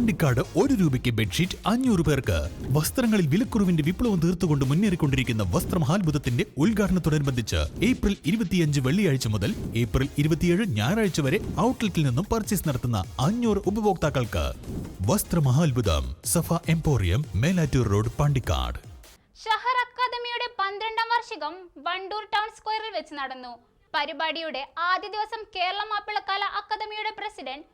പാണ്ടിക്കാട് ഒരു രൂപയ്ക്ക് ബെഡ്ഷീറ്റ് അഞ്ഞൂറ് പേർക്ക്. വസ്ത്രങ്ങളിൽ വിലക്കുറവിന്റെ വിപ്ലവം തീർത്തുകൊണ്ട് മുന്നേറിക്കൊണ്ടിരിക്കുന്ന വസ്ത്രമഹാത്ഭുതത്തിന്റെ ഉദ്ഘാടനത്തോടനുബന്ധിച്ച് ഏപ്രിൽ ഇരുപത്തിയഞ്ച് വെള്ളിയാഴ്ച മുതൽ ഏപ്രിൽ ഇരുപത്തിയേഴ് ഞായറാഴ്ച വരെ ഔട്ട്ലെറ്റിൽ നിന്നും പർച്ചേസ് നടത്തുന്ന അഞ്ഞൂറ് ഉപഭോക്താക്കൾക്ക്. വസ്ത്രമഹാത്ഭുതം സഫ എംപോറിയം മേലാറ്റൂർ റോഡ് പാണ്ടിക്കാട്. ഷഹർ അക്കാദമിയുടെ പന്ത്രണ്ടാം വാർഷികം വണ്ടൂർ ടൗൺ സ്ക്വയറിൽ വെച്ച് നടന്നു. പരിപാടിയുടെ ആദ്യ ദിവസം കേരള മാപ്പിള കലാ അക്കാദമിയുടെ പ്രസിഡന്റ്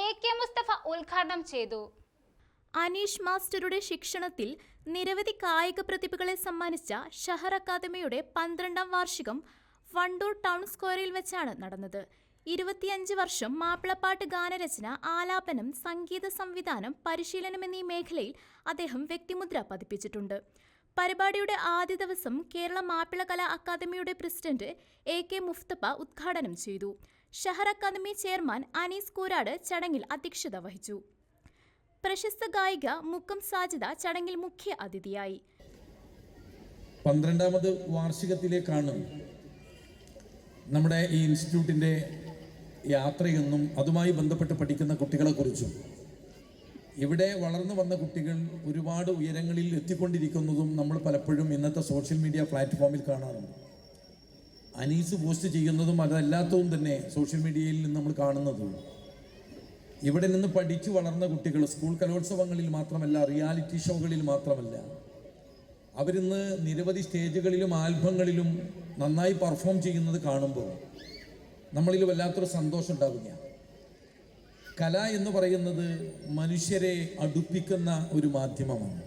എ കെ മുസ്തഫ ഉദ്ഘാടനം ചെയ്തു. അനീഷ് മാസ്റ്ററുടെ ശിക്ഷണത്തിൽ നിരവധി കായിക പ്രതിഭകളെ സമ്മാനിച്ച ഷഹർ അക്കാദമിയുടെ പന്ത്രണ്ടാം വാർഷികം വണ്ടൂർ ടൗൺ സ്ക്വയറിൽ വെച്ചാണ് നടന്നത്. ഇരുപത്തിയഞ്ച് വർഷം മാപ്പിളപ്പാട്ട് ഗാനരചന ആലാപനം സംഗീത സംവിധാനം പരിശീലനം എന്നീ മേഖലയിൽ അദ്ദേഹം വ്യക്തിമുദ്ര പതിപ്പിച്ചിട്ടുണ്ട്. പരിപാടിയുടെ ആദ്യ ദിവസം കേരള മാപ്പിള കലാ അക്കാദമിയുടെ പ്രസിഡന്റ് എ കെ മുഫ്തപ്പ ഉദ്ഘാടനം ചെയ്തു. ഷഹർ അക്കാദമി ചെയർമാൻ അനീസ് കൂരാട് ചടങ്ങിൽ അധ്യക്ഷത വഹിച്ചു. പ്രശസ്ത ഗായിക മുക്കം സാജിദ ചടങ്ങിൽ മുഖ്യ അതിഥിയായി. പന്ത്രണ്ടാമത് വാർഷികത്തിലേക്കാണ് നമ്മുടെ ഈ ഇൻസ്റ്റിറ്റ്യൂട്ടിന്റെ യാത്രയെന്നും അതുമായി ബന്ധപ്പെട്ട് പഠിക്കുന്ന കുട്ടികളെക്കുറിച്ചും ഇവിടെ വളർന്നു വന്ന കുട്ടികൾ ഒരുപാട് ഉയരങ്ങളിൽ എത്തിക്കൊണ്ടിരിക്കുന്നതും നമ്മൾ പലപ്പോഴും ഇന്നത്തെ സോഷ്യൽ മീഡിയ പ്ലാറ്റ്ഫോമിൽ കാണാറുണ്ട്. അനീസ് പോസ്റ്റ് ചെയ്യുന്നതും അതല്ലാത്തതും തന്നെ സോഷ്യൽ മീഡിയയിൽ നിന്ന് നമ്മൾ കാണുന്നതും. ഇവിടെ നിന്ന് പഠിച്ചു വളർന്ന കുട്ടികൾ സ്കൂൾ കലോത്സവങ്ങളിൽ മാത്രമല്ല റിയാലിറ്റി ഷോകളിൽ മാത്രമല്ല അവരിന്ന് നിരവധി സ്റ്റേജുകളിലും ആൽബങ്ങളിലും നന്നായി പെർഫോം ചെയ്യുന്നത് കാണുമ്പോൾ നമ്മളിൽ വല്ലാത്തൊരു സന്തോഷം ഉണ്ടാവുകയാണ്. കല എന്ന് പറയുന്നത് മനുഷ്യരെ അടുപ്പിക്കുന്ന ഒരു മാധ്യമമാണ്.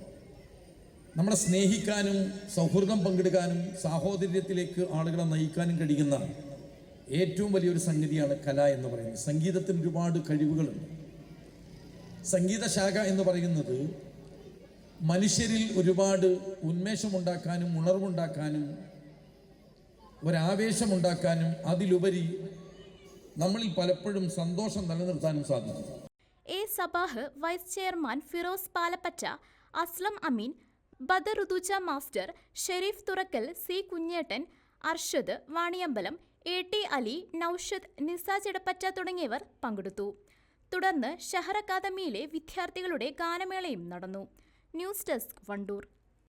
നമ്മളെ സ്നേഹിക്കാനും സൗഹൃദം പങ്കിടുവാനും സാഹോദര്യത്തിലേക്ക് ആളുകളെ നയിക്കാനും കഴിയുന്ന ഏറ്റവും വലിയൊരു സംഗതിയാണ് കല എന്ന് പറയുന്നത്. സംഗീതത്തിന് ഒരുപാട് കഴിവുകളുണ്ട്. സംഗീത ശാഖ എന്ന് പറയുന്നത് മനുഷ്യരിൽ ഒരുപാട് ഉന്മേഷമുണ്ടാക്കാനും ഉണർവുണ്ടാക്കാനും ഒരാവേശമുണ്ടാക്കാനും അതിലുപരി നമ്മളിൽ പലപ്പോഴും സന്തോഷം നിലനിർത്താനും സാധിക്കും. A Sabah vice chairman Firoz Palappatta Aslam Ameen Badar Rithuja master Sharif Thurakkal C Kunjettan Arshad Vaniyambalam A T Ali Naushad Nisa Chedappatta തുടങ്ങിയവർ പങ്കെടുത്തു. തുടർന്ന് ഷഹർ അക്കാദമിയിലെ വിദ്യാർത്ഥികളുടെ ഗാനമേളയും നടന്നു. News desk Wandoor.